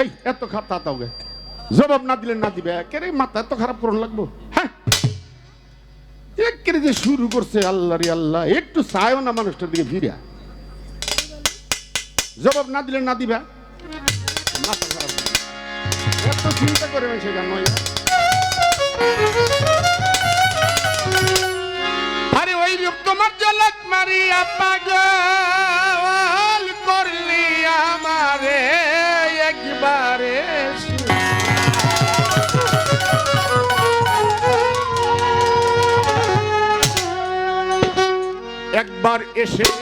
এই এত খারাপ তা জবাব না দিলে না দিবে মাথা এত খারাপ করুন লাগবো। হ্যাঁ। একেরে যে শুরু করছে আল্লাহ রে আল্লাহ একটু চায়ও না মানুষটার দিকে ফিরিয়া জবাব না দিলে না দিবা। মাথা খারাপ এত চিন্তা করে মানুষ কেন? আরে ওই রূপ তোমার জলক মারিয়া পাগল করলি আমারে। একবারে এসে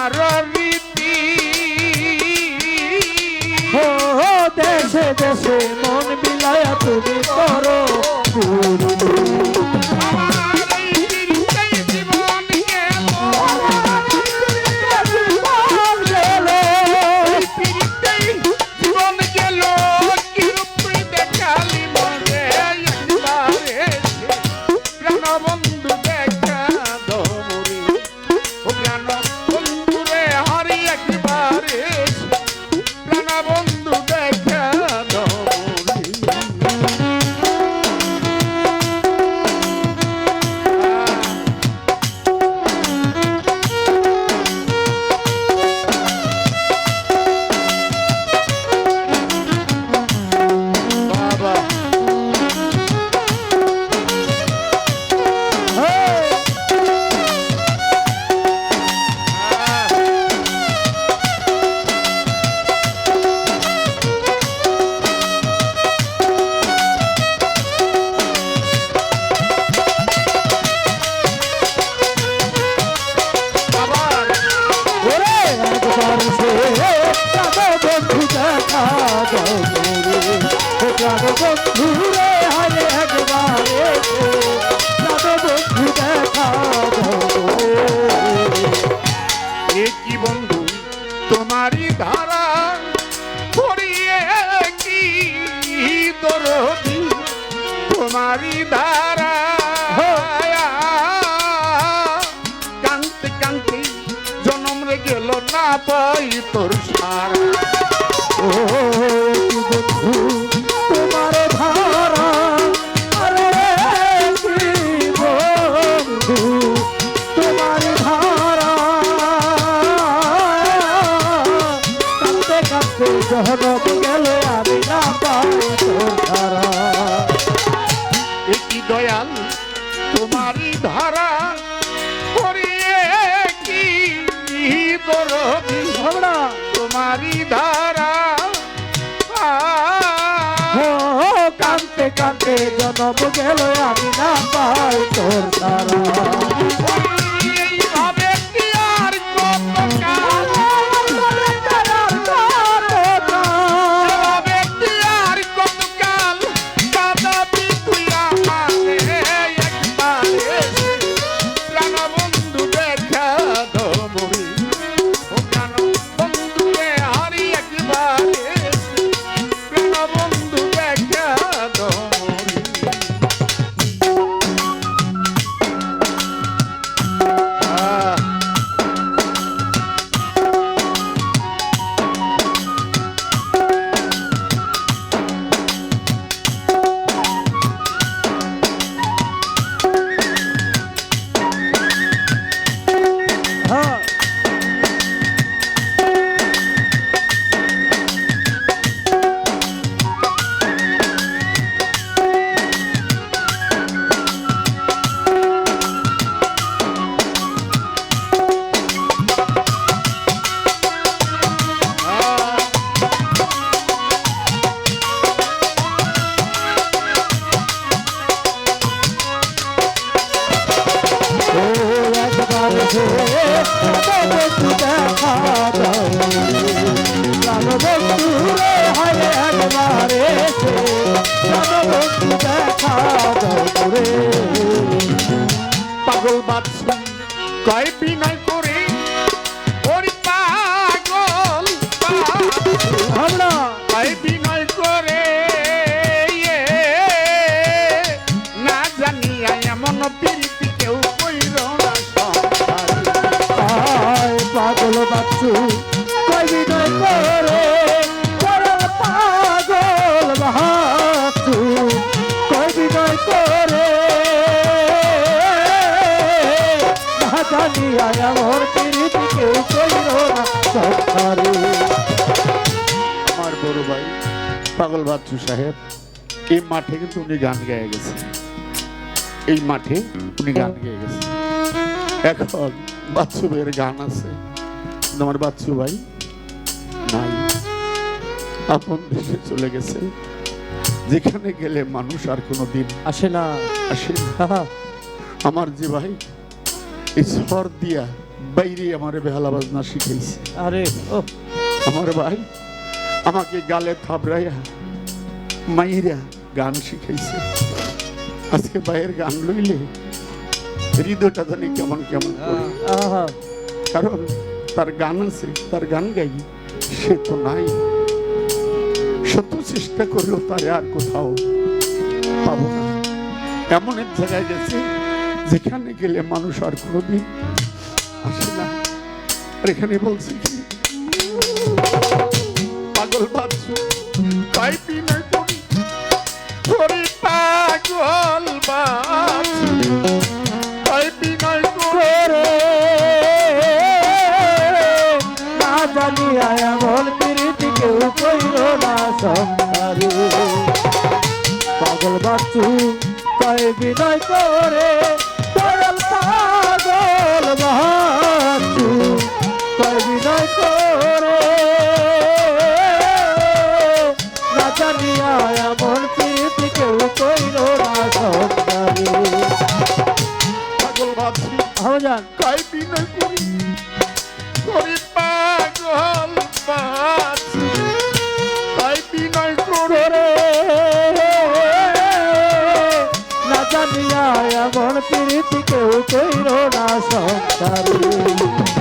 তোমার রীতি হো দেশে দেশে মন বিলায়া তুমি করো। দেখা দাও রে ও প্রাণ বন্ধু রে হারে একবার বন্ধু ধারা পড়িয়ে কি দরদি? ধারা কান্তে কান্তে, জনম রে গেল পাই তোর সারা। কি দয়াল? তোমারই ধারা করিয়ে কি তোমার তোমারই ধারা কানতে কাঁদতে কাঁদতে জনম গেল আমি না পাই তোর ধারা। প্রাণ বন্ধু রে একবারে সে প্রাণ বন্ধু দেখা দাও রে পাগল বাচ্চু কয় বিনয় আমার কেউ না বড় ভাই পাগল বাচ্চু সাহেব এই মাঠে কিন্তু উনি গান গেয়ে গেছে। এই মাঠে উনি গান গেয়ে গেছে। এখন বাচ্চু ভাইয়ের গান আছে। আমার বাচ্চু ভাই নাই। আপন দেশে চলে গেছে। যেখানে গেলে মানুষ আর কোনো দিন আসে না। আসে না। আমার যে ভাই সর দিয়া বাইরে আমার বেহালা বাজনা শিখাইছে। আরে ও। আমার ভাই আমাকে গালে থাবড়াইয়া মাইরা গান শিখাইছে। আজকে ভাইয়ের গান লইলে হৃদয়টা জানি কেমন কেমন আহা। কারণ তার গান আছে তার গান গাই সে তো নাই। শত চেষ্টা করলেও তার আর কোথাও পাবো না। এমন এক জায়গায় গেছে যেখানে গেলে মানুষ আর কোনোদিন আসে না। আর এখানে বলছি কি, পাগল পাগল বাচ্চু করে করে না প্রীতি কেউ কইল না পাগল বাচ্চু কয় বিনয় করে কয় বিনয় করে। না জানিয়া সংসারে